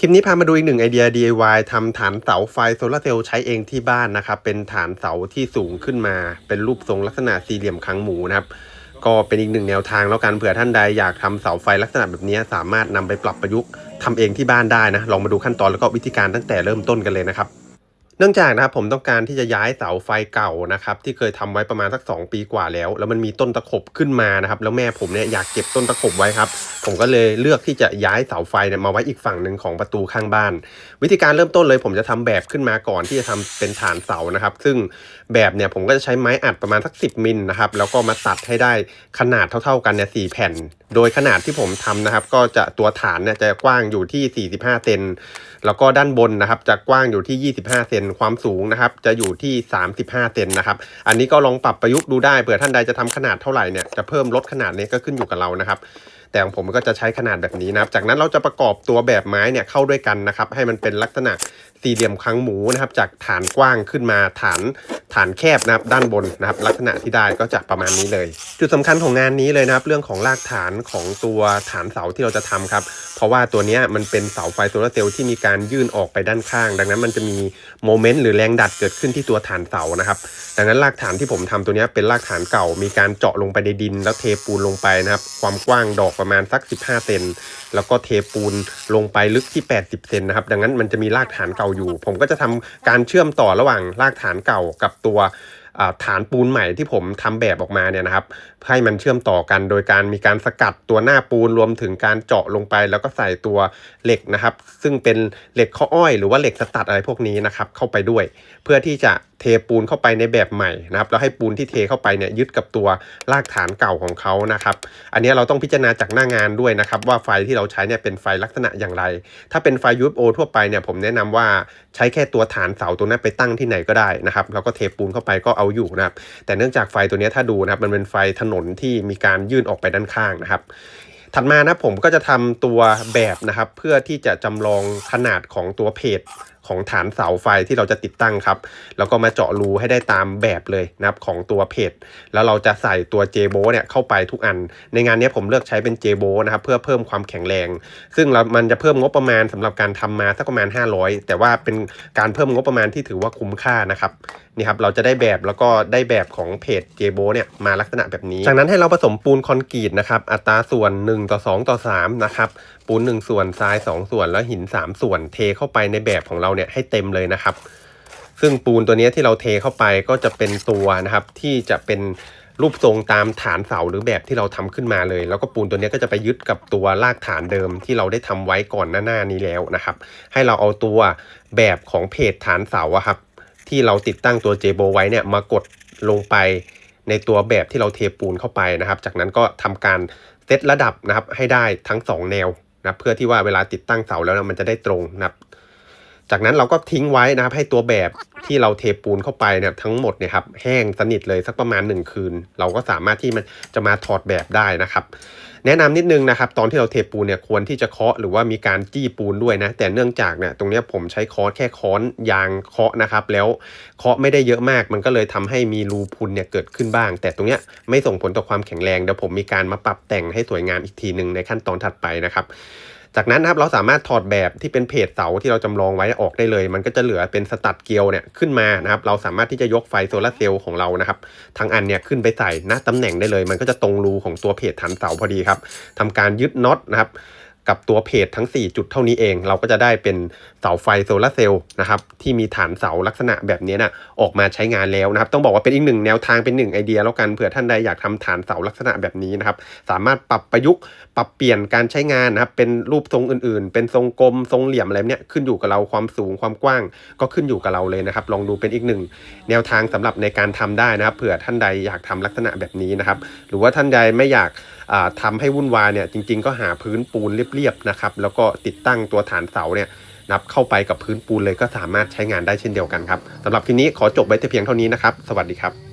คลิปนี้พามาดูอีกหนึ่งไอเดีย DIY ทำฐานเสาไฟโซลาร์เซลล์ใช้เองที่บ้านนะครับ เป็นฐานเสาที่สูงขึ้นมา เป็นรูปทรงลักษณะสี่เหลี่ยมคางหมูนะครับ ก็เป็นอีกหนึ่งแนวทางแล้วกันเผื่อท่านใดอยากทำเสาไฟลักษณะแบบนี้สามารถนำไปปรับประยุกต์ทำเองที่บ้านได้นะ ลองมาดูขั้นตอนแล้วก็วิธีการตั้งแต่เริ่มต้นกันเลยนะครับ เนื่องจากนะครับผมต้องการที่จะย้ายเสาไฟเก่านะครับที่เคยทำไว้ประมาณสัก 2 ปีกว่าแล้ว แล้วมันมีต้นตะขบขึ้นมานะครับแล้วแม่ผมเนี่ยอยากเก็บต้นตะขบไว้ครับ ผมก็เลยเลือกที่จะย้ายเสาไฟเนี่ยมาไว้อีกฝั่งหนึ่งของประตูข้างบ้าน วิธีการเริ่มต้นเลยผมจะทำแบบขึ้นมาก่อนที่จะทำเป็นฐานเสานะครับ ซึ่งแบบเนี่ยผมก็จะใช้ไม้อัดประมาณสัก 10มิลนะครับแล้วก็มาตัดให้ได้ขนาดเท่า ๆกันเนี่ยสแผ่น โดยขนาดที่ผมทำนะครับ ก็จะตัวฐานเนี่ยจะกว้างอยู่ที่ 45เซนแล้วก็ด้านบนนะครับจะกว้างอยู่ที่ 25เซนความสูงนะครับ จะอยู่ที่ 35 เซนนะครับ อันนี้ก็ลองปรับประยุกต์ดูได้เผื่อท่านใดจะทำขนาดเท่าไหร่เนี่ยจะเพิ่มลดขนาดนี้ก็ขึ้นอยู่กับเรานะครับแต่ของผมก็จะใช้ขนาดแบบนี้นะครับ จากนั้นเราจะประกอบตัวแบบไม้เนี่ยเข้าด้วยกันนะครับ ให้มันเป็นลักษณะสี่เหลี่ยมครั้งหมูนะครับ จากฐานกว้างขึ้นมาฐานฐานแคบนะครับ ด้านบนนะครับ ลักษณะที่ได้ก็จะประมาณนี้เลย จุดสำคัญของงานนี้เลยนะครับ เรื่องของรากฐานของตัวฐานเสาที่เราจะทำครับ เพราะว่าตัวนี้มันเป็นเสาไฟโซลาร์เซลล์ที่มีการยื่นออกไปด้านข้าง ดังนั้นมันจะมีโมเมนต์หรือแรงดัดเกิดขึ้นที่ตัวฐานเสานะครับ ดังนั้นรากฐานที่ผมทำตัวนี้เป็นรากฐานเก่า มีการเจาะลงไปในดิน แล้วเทปูนลงไปนะครับ ความกว้างดอกประมาณสัก 15 เซน แล้วก็เทปูนลงไปลึกที่ 80 เซนนะครับ ดังนั้นมันจะมีรากฐานเก่าอยู่ ผมก็จะทำการเชื่อมต่อระหว่างรากฐานเก่ากับตัว ฐานปูนใหม่ที่ผมทำแบบออกมาเนี่ยนะครับ ให้มันเชื่อมต่อกันโดยการมีการสกัดตัวหน้าปูนรวมถึงการเจาะลงไป แล้วก็ใส่ตัวเหล็กนะครับ ซึ่งเป็นเหล็กข้ออ้อยหรือว่าเหล็กสตัดอะไรพวกนี้นะครับเข้าไปด้วย เพื่อที่จะ เทปูนเข้าไปในแบบใหม่นะครับแล้วให้ปูนที่เทเข้าไปเนี่ยยึดกับตัวรากฐานเก่าของเขานะครับ อันนี้เราต้องพิจารณาจากหน้างานด้วยนะครับ ว่าไฟที่เราใช้เนี่ยเป็นไฟลักษณะอย่างไร ถ้าเป็นไฟ UFO ทั่วไปเนี่ยผมแนะนำว่าใช้แค่ตัวฐานเสาตัวนั้นไปตั้งที่ไหนก็ได้นะครับแล้วก็เทปูนเข้าไปก็เอาอยู่นะครับ แต่เนื่องจากไฟตัวนี้ถ้าดูนะครับมันเป็นไฟถนนที่มีการยื่นออกไปด้านข้างนะครับถัดมานะผมก็จะทำตัวแบบนะครับ เพื่อที่จะจำลองขนาดของตัวเพจ ของฐานเสาไฟที่เราจะติดตั้งครับ แล้วก็มาเจาะรูให้ได้ตามแบบเลยนะครับของตัวเพจแล้วเราจะใส่ตัวเจโบเนี่ยเข้าไปทุกอัน ในงานนี้ผมเลือกใช้เป็นเจโบนะครับเพื่อเพิ่มความแข็งแรง ซึ่งมันจะเพิ่มงบประมาณสำหรับการทำมาสักประมาณ 500 แต่ว่าเป็นการเพิ่มงบประมาณที่ถือว่าคุ้มค่านะครับนี่ครับเราจะได้แบบแล้วก็ได้แบบของเพจเจโบเนี่ยมาลักษณะแบบนี้ จากนั้นให้เราผสมปูนคอนกรีตนะครับอัตราส่วน 1 ต่อ 2 ต่อ3นะครับปูน 1 ส่วนทราย 2 ส่วนแล้วหิน 3 ส่วนเทเข้าไปในแบบของเราเนี่ยให้เต็มเลยนะครับ ซึ่งปูนตัวนี้ที่เราเทเข้าไปก็จะเป็นตัวนะครับที่จะเป็นรูปทรงตามฐานเสาหรือแบบที่เราทำขึ้นมาเลย แล้วก็ปูนตัวนี้ก็จะไปยึดกับตัวรากฐานเดิมที่เราได้ทำไว้ก่อนหน้าหน้านี้แล้วนะครับ ให้เราเอาตัวแบบของเพจฐานเสาอะครับ ที่เราติดตั้งตัวเจโบไว้เนี่ยมากดลงไปในตัวแบบที่เราเทปูนเข้าไปนะครับ จากนั้นก็ทำการเซตระดับนะครับให้ได้ทั้ง 2 แนวนะเพื่อที่ว่าเวลาติดตั้งเสาแล้วมันจะได้ตรงนะครับ จากนั้นเราก็ทิ้งไว้นะครับ ให้ตัวแบบที่เราเทปูนเข้าไปเนี่ยทั้งหมดเนี่ยครับแห้งสนิทเลยสักประมาณ 1 คืน เราก็สามารถที่มันจะมาถอดแบบได้นะครับ แนะนำนิดนึงนะครับ ตอนที่เราเทปูนเนี่ยควรที่จะเคาะหรือว่ามีการจี้ปูนด้วยนะ แต่เนื่องจากเนี่ยตรงนี้ผมใช้ค้อนแค่ค้อนยางเคาะนะครับ แล้วเคาะไม่ได้เยอะมาก มันก็เลยทำให้มีรูพุนเนี่ยเกิดขึ้นบ้าง แต่ตรงเนี้ยไม่ส่งผลต่อความแข็งแรงเดี๋ยวผมมีการมาปรับแต่งให้สวยงามอีกทีหนึ่งในขั้นตอนถัดไปนะครับ จากนั้นนะครับเราสามารถถอดแบบที่เป็นเพจเสาที่เราจำลองไว้ออกได้เลย มันก็จะเหลือเป็นสตัดเกลียวเนี่ยขึ้นมานะครับ เราสามารถที่จะยกไฟโซลาเซลล์ของเรานะครับทั้งอันเนี่ยขึ้นไปใส่ณตำแหน่งได้เลย มันก็จะตรงรูของตัวเพจฐานเสาพอดีครับทำการยึดน็อตนะครับ กับตัวเพจทั้ง 4 จุดเท่านี้เอง เราก็จะได้เป็นเสาไฟโซลาร์เซลล์นะครับที่มีฐานเสาลักษณะแบบนี้นะออกมาใช้งานแล้วนะครับ ต้องบอกว่าเป็นอีกหนึ่งแนวทางเป็นหนึ่งไอเดียแล้วกันเผื่อท่านใดอยากทำฐานเสาลักษณะแบบนี้นะครับ สามารถปรับประยุกต์ปรับเปลี่ยนการใช้งานนะครับเป็นรูปทรงอื่นๆ เป็นทรงกลมทรงเหลี่ยมอะไรเนี่ยขึ้นอยู่กับเราความสูงความกว้าง ก็ขึ้นอยู่กับเราเลยนะครับ ลองดูเป็นอีกหนึ่งแนวทางสำหรับในการทำได้นะครับ เผื่อท่านใดอยากทำลักษณะแบบนี้นะครับ หรือว่าท่านใดไม่อยาก ทำทำให้วุ่นวายเนี่ยจริง ๆ ก็หาพื้นปูนเรียบๆนะครับแล้วก็ติดตั้งตัวฐานเสาเนี่ยนับเข้าไปกับพื้นปูนเลยก็สามารถใช้งานได้เช่นเดียวกันครับสำหรับทีนี้ขอจบไว้แต่เพียงเท่านี้นะครับ สวัสดีครับ